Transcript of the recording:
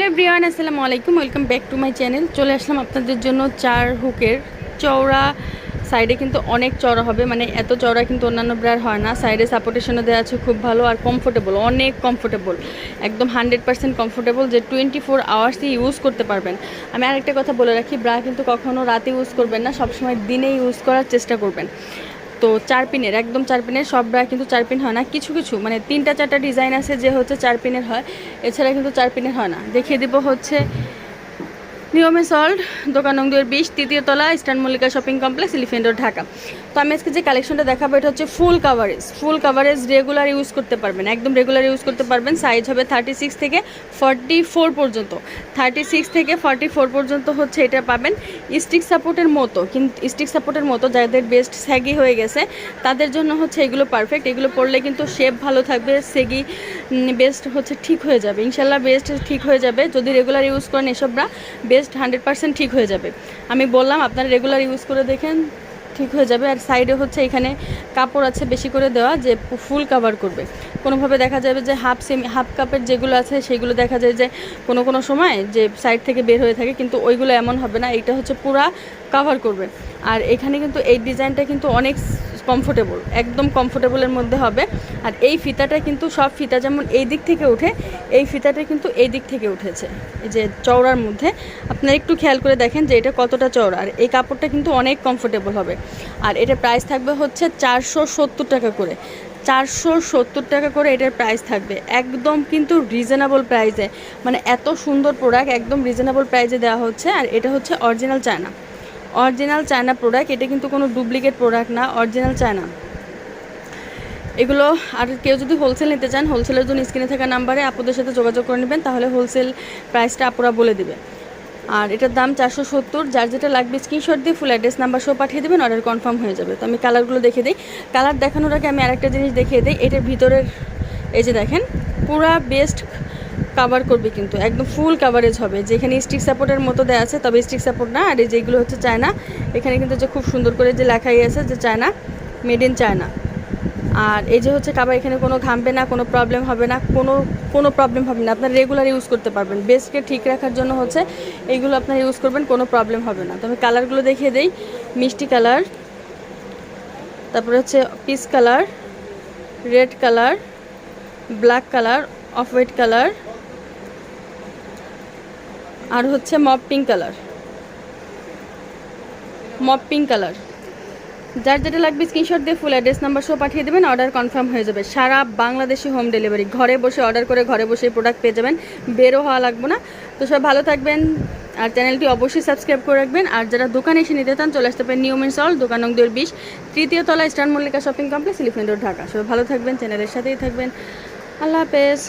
Hello Brian আসসালামু আলাইকুম। Welcome back to my channel চলে আসলাম আপনাদের জন্য চার হুকের চওড়া সাইডে কিন্তু অনেক চওড়া হবে। মানে এত চওড়া কিন্তু অন্যান্য ব্রার হয় না। সাইডে সাপোর্টেশনও দেওয়া আছে, খুব ভালো আর কমফোর্টেবল অনেক কমফোর্টেবল একদম হান্ড্রেড পার্সেন্ট কমফোর্টেবল যে টোয়েন্টি ফোর আওয়ার্সই ইউজ করতে পারবেন। আমি আরেকটা কথা বলে রাখি, ব্রা কিন্তু কখনও রাতে ইউজ করবেন না, সবসময় দিনে ইউজ করার চেষ্টা করবেন। তো চার পিনের একদম চার পিনের সব ব্রা কিন্তু চার পিন হয় না। কিছু কিছু মানে তিনটা, চারটা ডিজাইন আছে যে হচ্ছে চার পিনের হয়, এছাড়া কিন্তু চার পিনের হয় না। দেখিয়ে দিব হচ্ছে নিয়মে সল্ট, দোকান নং দুয়ের বিশ তৃতীয় তলা, Eastern Mallika shopping complex Elephant road Dhaka. তো আমি আজকে যে কালেকশনটা দেখাবো, এটা হচ্ছে full coverage full coverage regular use করতে পারবেন, একদম রেগুলার ইউজ করতে পারবেন। সাইজ হবে থার্টি সিক্স থেকে ফর্টি ফোর পর্যন্ত। থার্টি সিক্স থেকে ফর্টি ফোর পর্যন্ত হচ্ছে এটা পাবেন। স্টিক সাপোর্টের মতো কিন্তু স্টিক সাপোর্টের মতো যাদের বেস্ট স্যাগি হয়ে গেছে, তাদের জন্য হচ্ছে এগুলো পারফেক্ট এগুলো পরলে কিন্তু শেপ ভালো থাকবে স্যাগি বেস্ট হচ্ছে ঠিক হয়ে যাবে। ইনশাল্লাহ বেস্ট ঠিক হয়ে যাবে। যদি রেগুলার ইউজ করেন এসবরা বেস্ট হান্ড্রেড পার্সেন্ট ঠিক হয়ে যাবে। আমি বললাম, আপনারা রেগুলার ইউজ করে দেখেন। ঠিক হয়ে যাবে আর সাইডে হচ্ছে এখানে কাপড় আছে বেশি করে দেওয়া যে ফুল কাভার করবে। কোনোভাবে দেখা যাবে যে হাফ সেমি হাফ কাপের যেগুলো আছে সেগুলো দেখা যায় যে কোনো কোনো সময় যে সাইড থেকে বের হয়ে থাকে কিন্তু ওইগুলো এমন হবে না, এইটা হচ্ছে পুরা কাভার করবে। আর এখানে কিন্তু এই ডিজাইনটা কিন্তু অনেক কমফোর্টেবল একদম কমফোর্টেবলের মধ্যে হবে। আর এই ফিতাটা কিন্তু সব ফিতা যেমন এই দিক থেকে উঠে, এই ফিতাটা কিন্তু এই দিক থেকে উঠেছে। এই যে চওড়ার মধ্যে, আপনারা একটু খেয়াল করে দেখেন যে এটা কতটা চওড়া। আর এই কাপড়টা কিন্তু অনেক কমফোর্টেবল হবে। আর এটা প্রাইস থাকবে হচ্ছে চারশো সত্তর টাকা করে। চারশো সত্তর টাকা করে এটার প্রাইস থাকবে। একদম কিন্তু রিজনেবল প্রাইসে মানে এত সুন্দর প্রোডাক্ট একদম রিজনেবল প্রাইসে দেওয়া হচ্ছে। আর এটা হচ্ছে original China. Original China product এটা কিন্তু কোনো ডুপ্লিকেট প্রোডাক্ট না, অরিজিনাল চায়না। এগুলো আর কেউ যদি হোলসেল নিতে চান হোলসেলের জন্য স্ক্রিনে থাকা নাম্বারে আপুদের সাথে যোগাযোগ করে নেবেন, তাহলে হোলসেল প্রাইসটা আপুরা বলে দেবে। আর এটার দাম চারশো সত্তর, যার যেটা লাগবে স্ক্রিনশট দিয়ে ফুল অ্যাড্রেস নাম্বার সহ পাঠিয়ে দেবেন অর্ডার কনফার্ম হয়ে যাবে। তো আমি কালারগুলো দেখে দিই। কালার দেখানোর আগে আমি আরেকটা জিনিস দেখিয়ে দিই, এটার ভিতরের, এই যে দেখেন, পুরা বেস্ট কাভার করবে কিন্তু। একদম ফুল কাভারেজ হবে। যেখানে স্টিক সাপোর্টের মতো দেওয়া আছে, তবে স্টিক সাপোর্ট না। আর এই যেগুলো হচ্ছে চায়না, এখানে কিন্তু যে খুব সুন্দর করে যে লেখাই আছে যে চায়না মেড ইন চায়না। আর এই যে হচ্ছে কাবার এখানে কোনো ঘামবে না, কোনো প্রবলেম হবে না, কোনো কোনো প্রবলেম হবে না। আপনার রেগুলার ইউজ করতে পারবেন। বেসকে ঠিক রাখার জন্য হচ্ছে এইগুলো আপনার ইউজ করবেন, কোনো প্রবলেম হবে না। তো আমি কালারগুলো দেখিয়ে দিই। মিষ্টি কালার তারপরে হচ্ছে peach colour red colour black colour off white colour আর হচ্ছে মপ পিঙ্ক কালার। মপ পিঙ্ক কালার। যার যেটা লাগবে স্ক্রিনশট দিয়ে ফুল অ্যাড্রেস নাম্বার সহ পাঠিয়ে দেবেন অর্ডার কনফার্ম হয়ে যাবে। সারা বাংলাদেশে হোম ডেলিভারি ঘরে বসে অর্ডার করে ঘরে বসে প্রোডাক্ট পেয়ে যাবেন। বেরো হওয়া লাগবে না। তো সব ভালো থাকবেন। আর চ্যানেলটি অবশ্যই সাবস্ক্রাইব করে রাখবেন। আর যারা দোকানে এসে নিতে চান, চলে আসতে পারেন নিয়মের সল দোকান নং বিশ, তৃতীয় তলা Star Mallika shopping complex Elephant road Dhaka. সবাই ভালো থাকবেন চ্যানেলের সাথেই থাকবেন। আল্লাহ হাফেজ।